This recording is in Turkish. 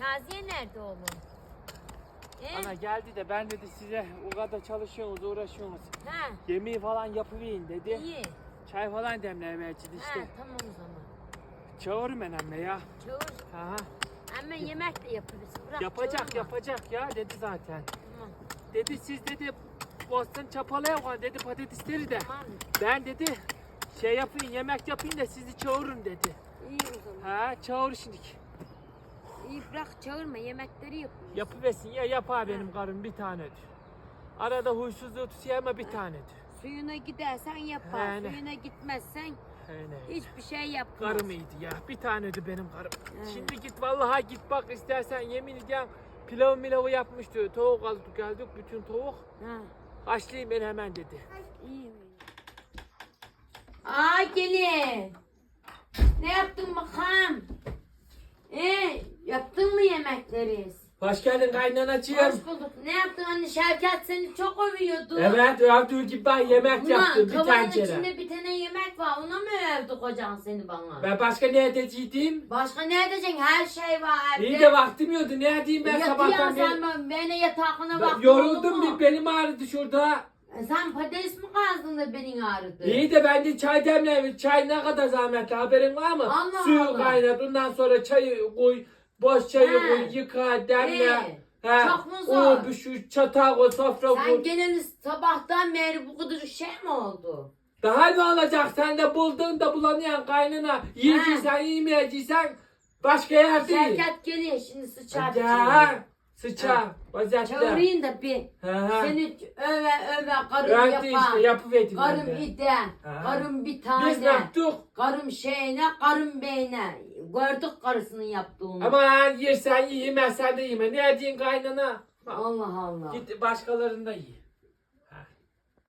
Şaziye nerede oğlum? E? Ana geldi de ben dedi size o kadar çalışıyorsunuz uğraşıyorsunuz. Ha, Yemeği falan yapıverin dedi. iyi. Çay falan demlemeye işte. Ha, tamam o zaman. Çağırın ben anne ya. Çağır. Aha. Ama yemek de yaparız. Bırak Yapacak çağırma. yapacak ya dedi zaten. Tamam. Dedi siz dedi Boston çapalaya dedi patatesleri de. Tamam. Ben dedi şey yapayım yemek yapayım da sizi çağırın dedi. İyi o zaman. Ha çağır şimdiki. İyi bırak çağırma yemekleri yapıyoruz. Yapıversin ya yapar benim karım bir tanedir. Arada huysuzluğu tutuyor ama bir tanedir. Suyuna gidersen yapar. He, ne? Suyuna gitmezsen ne? hiçbir şey yapmaz. Karım iyiydi ya. Bir tanedir benim karım. He. Şimdi git vallahi git bak istersen yemin ediyorum pilav milavı yapmıştı. Tavuk aldık geldik bütün tavuk. Ha, Haşlayayım ben hemen dedi. iyi. Aa gelin. Ne yaptın bakalım? Ee, yaptın mı yemekleri? Hoş geldin kaynanacığım. Hoş bulduk. Ne yaptın anne? Şevket seni çok övüyordu. Evet övdüğü gibi ben yemek Buna yaptım bir tencere. içinde bir tane yemek var. Ona mı övdü kocan seni bana? Ben başka ne edecektim? Başka ne edeceksin? Her şey var evde. İyi de vaktim yoktu. Ne edeyim ben Yatıyorsun sabahtan beri? sen ben, beni yatağına Ben bak. yoruldum bir belim ağrıdı şurada. E Sen patates mi kazdın da benim ağrıdı? İyi de ben de çay demle. Çay ne kadar zahmetli haberin var mı? Allah Suyu Allah. kaynat ondan sonra çayı koy. Boş çayı He. yıka demle. He. çok mu zor? O bir şu çatağı koy sofra Sen koy. geleli sabahtan beri bu kadar şey mi oldu? Daha ne olacak sen de buldun da bulanıyorsun kaynına. Yiyeceksen yemeyeceksen başka yer değil. Şevket geliyor şimdi sıçar. İçine. Ha. Sıça. Vaziyetle. Çağırayım da bir. He he. Seni öve öve karım Ben de yapan. işte yapıverdim ben Karım de. ide. Ha. Karım bir Biz tane. ne yaptık? Karım şeyine, karım beyne. Gördük karısının yaptığını. Aman yersen ye, yemezsen de yeme. Ne edeyim kaynana? Allah Allah. Git başkalarında ye.